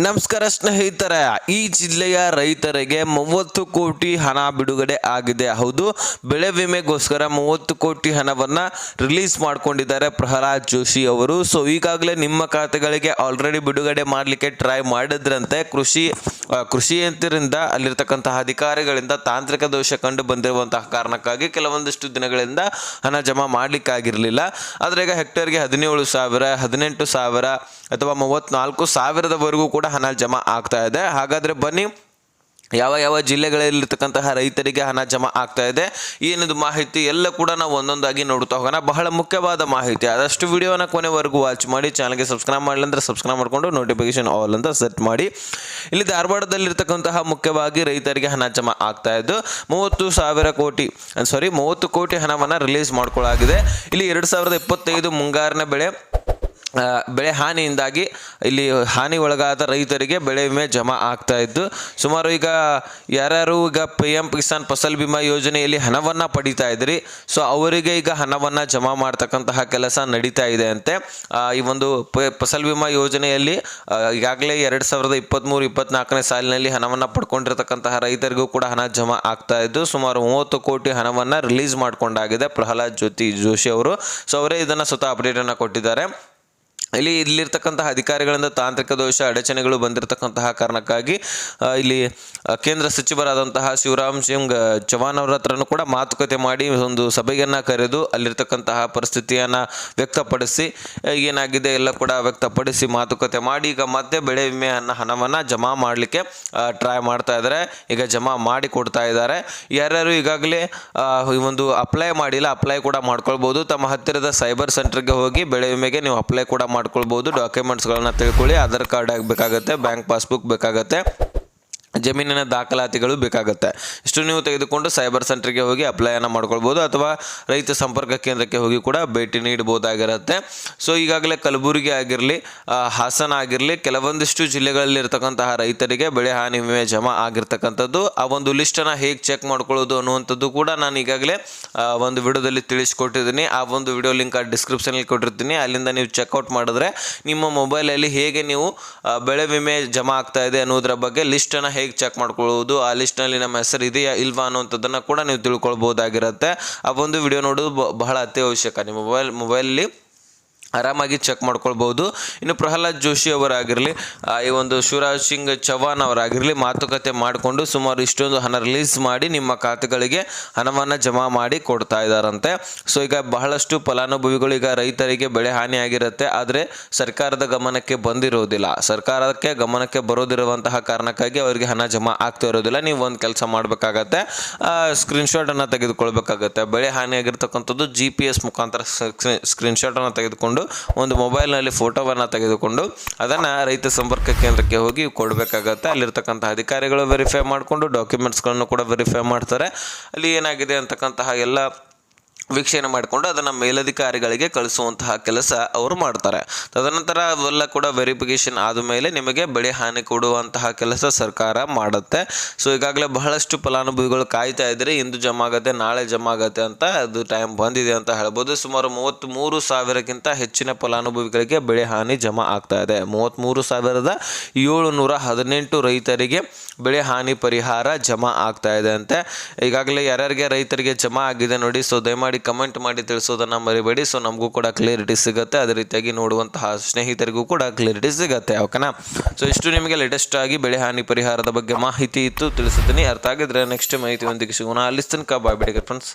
ನಮಸ್ಕಾರ ಸ್ನೇಹಿತರ, ಈ ಜಿಲ್ಲೆಯ ರೈತರಿಗೆ ಮೂವತ್ತು ಕೋಟಿ ಹಣ ಬಿಡುಗಡೆ ಆಗಿದೆ. ಹೌದು, ಬೆಳೆ ವಿಮೆಗೋಸ್ಕರ ಮೂವತ್ತು ಕೋಟಿ ಹಣವನ್ನ ರಿಲೀಸ್ ಮಾಡ್ಕೊಂಡಿದ್ದಾರೆ ಪ್ರಹ್ಲಾದ್ ಜೋಶಿ ಅವರು. ಸೊ ಈಗಾಗಲೇ ನಿಮ್ಮ ಖಾತೆಗಳಿಗೆ ಆಲ್ರೆಡಿ ಬಿಡುಗಡೆ ಮಾಡಲಿಕ್ಕೆ ಟ್ರೈ ಮಾಡಿದ್ರಂತೆ. ಕೃಷಿ ಕೃಷಿ ಯಂತ್ರದಿಂದ ಅಲ್ಲಿರ್ತಕ್ಕಂತಹ ಅಧಿಕಾರಿಗಳಿಂದ ತಾಂತ್ರಿಕ ದೋಷ ಕಂಡು ಬಂದಿರುವಂತಹ ಕಾರಣಕ್ಕಾಗಿ ಕೆಲವೊಂದಿಷ್ಟು ದಿನಗಳಿಂದ ಹಣ ಜಮಾ ಮಾಡಲಿಕ್ಕಾಗಿರಲಿಲ್ಲ. ಆದರೆ ಈಗ ಹೆಕ್ಟೇರ್ಗೆ ಹದಿನೇಳು ಸಾವಿರ, ಹದಿನೆಂಟು ಸಾವಿರ ಅಥವಾ ಮೂವತ್ತ್ನಾಲ್ಕು ಸಾವಿರದವರೆಗೂ ಕೂಡ ಹಣ ಜಮಾ ಆಗ್ತಾ ಇದೆ. ಹಾಗಾದರೆ ಬನ್ನಿ ಯಾವ ಯಾವ ಜಿಲ್ಲೆಗಳಲ್ಲಿರ್ತಕ್ಕಂತಹ ರೈತರಿಗೆ ಹಣ ಜಮಾ ಆಗ್ತಾ ಇದೆ, ಏನಿದು ಮಾಹಿತಿ ಎಲ್ಲ ಕೂಡ ನಾವು ಒಂದೊಂದಾಗಿ ನೋಡುತ್ತಾ ಹೋಗೋಣ. ಬಹಳ ಮುಖ್ಯವಾದ ಮಾಹಿತಿ. ಆದಷ್ಟು ವಿಡಿಯೋನ ಕೊನೆವರೆಗೂ ವಾಚ್ ಮಾಡಿ, ಚಾನಲ್ಗೆ ಸಬ್ಸ್ಕ್ರೈಬ್ ಮಾಡಲಿ ಅಂದ್ರೆ ಸಬ್ಸ್ಕ್ರೈಬ್ ಮಾಡಿಕೊಂಡು ನೋಟಿಫಿಕೇಶನ್ ಆಲ್ ಅಂತ ಸೆಟ್ ಮಾಡಿ. ಇಲ್ಲಿ ಧಾರವಾಡದಲ್ಲಿರ್ತಕ್ಕಂತಹ ಮುಖ್ಯವಾಗಿ ರೈತರಿಗೆ ಹಣ ಜಮಾ ಆಗ್ತಾ ಇದ್ದು, ಮೂವತ್ತು ಸಾವಿರ ಕೋಟಿ ಸಾರಿ ಮೂವತ್ತು ಕೋಟಿ ಹಣವನ್ನು ರಿಲೀಸ್ ಮಾಡ್ಕೊಳ್ಳಾಗಿದೆ ಇಲ್ಲಿ ಎರಡು ಸಾವಿರದ ಇಪ್ಪತ್ತೈದು ಮುಂಗಾರಿನ ಬೆಳೆ ಬೆಳೆ ಹಾನಿಯಿಂದಾಗಿ ಇಲ್ಲಿ ಹಾನಿ ಒಳಗಾದ ರೈತರಿಗೆ ಬೆಳೆ ವಿಮೆ ಜಮಾ ಆಗ್ತಾ ಇದ್ದು, ಸುಮಾರು ಈಗ ಯಾರ್ಯಾರು ಈಗ ಪಿ ಎಂ ಕಿಸಾನ್ ಫಸಲ್ ಬಿಮಾ ಯೋಜನೆಯಲ್ಲಿ ಹಣವನ್ನು ಪಡಿತಾ ಇದ್ರಿ, ಸೊ ಅವರಿಗೆ ಈಗ ಹಣವನ್ನು ಜಮಾ ಮಾಡ್ತಕ್ಕಂತಹ ಕೆಲಸ ನಡೀತಾ ಇದೆ ಅಂತೆ. ಈ ಒಂದು ಫಸಲ್ ಬಿಮಾ ಯೋಜನೆಯಲ್ಲಿ ಈಗಾಗಲೇ ಎರಡು ಸಾವಿರದ ಇಪ್ಪತ್ತ್ಮೂರು ಇಪ್ಪತ್ನಾಲ್ಕನೇ ಸಾಲಿನಲ್ಲಿ ಹಣವನ್ನು ಪಡ್ಕೊಂಡಿರ್ತಕ್ಕಂತಹ ರೈತರಿಗೂ ಕೂಡ ಹಣ ಜಮಾ ಆಗ್ತಾ ಇದ್ದು, ಸುಮಾರು ಮೂವತ್ತು ಕೋಟಿ ಹಣವನ್ನು ರಿಲೀಸ್ ಮಾಡಿಕೊಂಡಾಗಿದೆ ಪ್ರಹ್ಲಾದ್ ಜ್ಯೋತಿ ಜೋಶಿ ಅವರು. ಸೊ ಅವರೇ ಇದನ್ನು ಸ್ವತಃ ಅಪ್ಡೇಟನ್ನು ಕೊಟ್ಟಿದ್ದಾರೆ. ಇಲ್ಲಿ ಇಲ್ಲಿರ್ತಕ್ಕಂತಹ ಅಧಿಕಾರಿಗಳಿಂದ ತಾಂತ್ರಿಕ ದೋಷ, ಅಡಚಣೆಗಳು ಬಂದಿರತಕ್ಕಂತಹ ಕಾರಣಕ್ಕಾಗಿ ಇಲ್ಲಿ ಕೇಂದ್ರ ಸಚಿವರಾದಂತಹ ಶಿವರಾಮ್ ಸಿಂಗ್ ಚೌಹಾಣ್ ಅವರ ಹತ್ರನೂ ಕೂಡ ಮಾತುಕತೆ ಮಾಡಿ ಒಂದು ಸಭೆಯನ್ನು ಕರೆದು ಅಲ್ಲಿರ್ತಕ್ಕಂತಹ ಪರಿಸ್ಥಿತಿಯನ್ನು ವ್ಯಕ್ತಪಡಿಸಿ ಏನಾಗಿದೆ ಎಲ್ಲ ಕೂಡ ವ್ಯಕ್ತಪಡಿಸಿ ಮಾತುಕತೆ ಮಾಡಿ, ಈಗ ಮತ್ತೆ ಬೆಳೆ ವಿಮೆ ಹಣವನ್ನು ಜಮಾ ಮಾಡಲಿಕ್ಕೆ ಟ್ರೈ ಮಾಡ್ತಾ ಇದ್ದಾರೆ ಈಗ ಜಮಾ ಮಾಡಿ ಕೊಡ್ತಾ ಇದ್ದಾರೆ ಯಾರ್ಯಾರು ಈಗಾಗಲೇ ಈ ಒಂದು ಅಪ್ಲೈ ಮಾಡಿಲ್ಲ ಅಪ್ಲೈ ಕೂಡ ಮಾಡ್ಕೊಳ್ಬೋದು. ತಮ್ಮ ಹತ್ತಿರದ ಸೈಬರ್ ಸೆಂಟರ್ಗೆ ಹೋಗಿ ಬೆಳೆ ವಿಮೆಗೆ ನೀವು ಅಪ್ಲೈ ಕೂಡ ಮಾಡ್ಕೊಳ್ಬೋದು ಡಾಕ್ಯುಮೆಂಟ್ಸ್ಗಳನ್ನ ತಿಳ್ಕೊಳ್ಳಿ ಆಧಾರ್ ಕಾರ್ಡ್ ಆಗಬೇಕಾಗುತ್ತೆ ಬ್ಯಾಂಕ್ ಪಾಸ್ಬುಕ್ ಬೇಕಾಗುತ್ತೆ. ಜಮೀನಿನ ದಾಖಲಾತಿಗಳು ಬೇಕಾಗುತ್ತೆ. ಇಷ್ಟು ನೀವು ತೆಗೆದುಕೊಂಡು ಸೈಬರ್ ಸೆಂಟರ್ಗೆ ಹೋಗಿ ಅಪ್ಲೈಯನ್ನು ಮಾಡ್ಕೊಳ್ಬೋದು ಅಥವಾ ರೈತ ಸಂಪರ್ಕ ಕೇಂದ್ರಕ್ಕೆ ಹೋಗಿ ಕೂಡ ಭೇಟಿ ನೀಡಬಹುದಾಗಿರುತ್ತೆ. ಸೊ ಈಗಾಗಲೇ ಕಲಬುರಗಿ ಆಗಿರಲಿ ಹಾಸನ ಆಗಿರಲಿ, ಕೆಲವೊಂದಿಷ್ಟು ಜಿಲ್ಲೆಗಳಲ್ಲಿ ಇರತಕ್ಕಂತಹ ರೈತರಿಗೆ ಬೆಳೆ ಹಾನಿ ವಿಮೆ ಜಮಾ ಆಗಿರ್ತಕ್ಕಂಥದ್ದು, ಆ ಒಂದು ಲಿಸ್ಟನ್ನು ಹೇಗೆ ಚೆಕ್ ಮಾಡ್ಕೊಳ್ಳೋದು ಅನ್ನುವಂಥದ್ದು ಕೂಡ ನಾನು ಈಗಾಗಲೇ ಒಂದು ವಿಡಿಯೋದಲ್ಲಿ ತಿಳಿಸ್ಕೊಟ್ಟಿದ್ದೀನಿ. ಆ ಒಂದು ವಿಡಿಯೋ ಲಿಂಕ್ ಆ ಡಿಸ್ಕ್ರಿಪ್ಷನಲ್ಲಿ ಕೊಟ್ಟಿರ್ತೀನಿ. ಅಲ್ಲಿಂದ ನೀವು ಚೆಕ್ಔಟ್ ಮಾಡಿದ್ರೆ ನಿಮ್ಮ ಮೊಬೈಲಲ್ಲಿ ಹೇಗೆ ನೀವು ಬೆಳೆ ವಿಮೆ ಜಮಾ ಆಗ್ತಾ ಇದೆ ಅನ್ನೋದ್ರ ಬಗ್ಗೆ ಲಿಸ್ಟನ್ನು ಚೆಕ್ ಮಾಡ್ಕೊಳ್ಳೋದು, ಆ ಲಿಸ್ಟ್ನಲ್ಲಿ ನಮ್ಮ ಹೆಸರು ಇದೆಯಾ ಇಲ್ವಾ ಅನ್ನುವಂಥದ್ದನ್ನು ಕೂಡ ನೀವು ತಿಳ್ಕೊಳ್ಬೋದಾಗಿರುತ್ತೆ. ಆ ಒಂದು ವಿಡಿಯೋ ನೋಡೋದು ಬಹಳ ಅತ್ಯವಶ್ಯಕ. ನಿಮ್ಮ ಮೊಬೈಲ್ ಮೊಬೈಲಲ್ಲಿ ಆರಾಮಾಗಿ ಚೆಕ್ ಮಾಡ್ಕೊಳ್ಬೋದು ಇನ್ನು ಪ್ರಹ್ಲಾದ್ ಜೋಶಿ ಅವರಾಗಿರಲಿ ಈ ಒಂದು ಶಿವರಾಜ್ ಸಿಂಗ್ ಚೌಹಾಣ್ ಅವರಾಗಿರಲಿ, ಮಾತುಕತೆ ಮಾಡಿಕೊಂಡು ಸುಮಾರು ಇಷ್ಟೊಂದು ಹಣ ರಿಲೀಸ್ ಮಾಡಿ ನಿಮ್ಮ ಖಾತೆಗಳಿಗೆ ಹಣವನ್ನು ಜಮಾ ಮಾಡಿ ಕೊಡ್ತಾ ಇದ್ದಾರಂತೆ ಸೊ ಈಗ ಬಹಳಷ್ಟು ಫಲಾನುಭವಿಗಳು ಈಗ ರೈತರಿಗೆ ಬೆಳೆ ಹಾನಿಯಾಗಿರುತ್ತೆ. ಆದರೆ ಸರ್ಕಾರದ ಗಮನಕ್ಕೆ ಬಂದಿರೋದಿಲ್ಲ. ಸರ್ಕಾರಕ್ಕೆ ಗಮನಕ್ಕೆ ಬರೋದಿರುವಂತಹ ಕಾರಣಕ್ಕಾಗಿ ಅವರಿಗೆ ಹಣ ಜಮಾ ಆಗ್ತಾ ಇರೋದಿಲ್ಲ. ನೀವು ಒಂದು ಕೆಲಸ ಮಾಡಬೇಕಾಗತ್ತೆ. ಸ್ಕ್ರೀನ್ಶಾಟನ್ನು ತೆಗೆದುಕೊಳ್ಬೇಕಾಗತ್ತೆ. ಬೆಳೆ ಹಾನಿಯಾಗಿರ್ತಕ್ಕಂಥದ್ದು ಜಿ ಪಿ ಎಸ್ ಮುಖಾಂತರ ಸ್ಕ್ರೀನ್ಶಾಟನ್ನು ತೆಗೆದುಕೊಂಡು ಒಂದು ಮೊಬೈಲ್ನಲ್ಲಿ ಫೋಟೋವನ್ನು ತೆಗೆದುಕೊಂಡು, ಅದನ್ನು ರೈತ ಸಂಪರ್ಕ ಕೇಂದ್ರಕ್ಕೆ ಹೋಗಿ ಕೊಡಬೇಕಾಗತ್ತೆ. ಅಲ್ಲಿರ್ತಕ್ಕಂಥ ಅಧಿಕಾರಿಗಳು ವೆರಿಫೈ ಮಾಡಿಕೊಂಡು ಡಾಕ್ಯುಮೆಂಟ್ಸ್ಗಳನ್ನು ಕೂಡ ವೆರಿಫೈ ಮಾಡ್ತಾರೆ. ಅಲ್ಲಿ ಏನಾಗಿದೆ ಅಂತಕ್ಕಂತಹ ಎಲ್ಲ ವೀಕ್ಷಣೆ ಮಾಡಿಕೊಂಡು ಅದನ್ನು ಮೇಲಧಿಕಾರಿಗಳಿಗೆ ಕಳಿಸುವಂತಹ ಕೆಲಸ ಅವರು ಮಾಡ್ತಾರೆ. ತದನಂತರ ಅವೆಲ್ಲ ಕೂಡ ವೆರಿಫಿಕೇಷನ್ ಆದಮೇಲೆ ನಿಮಗೆ ಬೆಳೆ ಹಾನಿ ಕೊಡುವಂತಹ ಕೆಲಸ ಸರ್ಕಾರ ಮಾಡುತ್ತೆ. ಸೊ ಈಗಾಗಲೇ ಬಹಳಷ್ಟು ಫಲಾನುಭವಿಗಳು ಕಾಯ್ತಾ ಇದ್ದರೆ ಇಂದು ಜಮಾ ಆಗತ್ತೆ ನಾಳೆ ಜಮಾ ಆಗುತ್ತೆ ಅಂತ ಅದು ಟೈಮ್ ಬಂದಿದೆ ಅಂತ ಹೇಳ್ಬೋದು. ಸುಮಾರು ಮೂವತ್ತ್ಮೂರು ಸಾವಿರಕ್ಕಿಂತ ಹೆಚ್ಚಿನ ಫಲಾನುಭವಿಗಳಿಗೆ ಬೆಳೆ ಹಾನಿ ಜಮಾ ಆಗ್ತಾ ಇದೆ. ಮೂವತ್ತ್ಮೂರು ಸಾವಿರದ ಏಳುನೂರ ಹದಿನೆಂಟು ರೈತರಿಗೆ ಬೆಳೆ ಹಾನಿ ಪರಿಹಾರ ಜಮಾ ಆಗ್ತಾ ಇದೆ ಅಂತೆ. ಈಗಾಗಲೇ ಯಾರ್ಯಾರಿಗೆ ರೈತರಿಗೆ ಜಮಾ ಆಗಿದೆ ನೋಡಿ, ಸೊ, ದಯಮಾಡಿ ಕಮೆಂಟ್ ಮಾಡಿ ತಿಳಿಸೋದನ್ನು ಮರಿಬೇಡಿ. ಸೊ ನಮಗೂ ಕೂಡ ಕ್ಲಿಯರಿಟಿ ಸಿಗುತ್ತೆ. ಅದೇ ರೀತಿಯಾಗಿ ನೋಡುವಂತಹ ಸ್ನೇಹಿತರಿಗೂ ಕೂಡ ಕ್ಲಿಯರಿಟಿ ಸಿಗುತ್ತೆ. ಓಕೆನಾ ಸೊ ಇಷ್ಟು ನಿಮಗೆ ಲೇಟೆಸ್ಟ್ ಆಗಿ ಬೆಳೆ ಹಾನಿ ಪರಿಹಾರದ ಬಗ್ಗೆ ಮಾಹಿತಿ ಇತ್ತು. ತಿಳಿಸುತ್ತೀನಿ. ಅರ್ಥ ಆಗಿದ್ರೆ ನೆಕ್ಸ್ಟ್ ಮಾಹಿತಿ ಒಂದಿಗೆ ಸಿಗೋಣ. ಅಲ್ಲಿ ತನಕ ಬಾಯ್ ಬಿಡಿಗೆ ಫ್ರೆಂಡ್ಸ್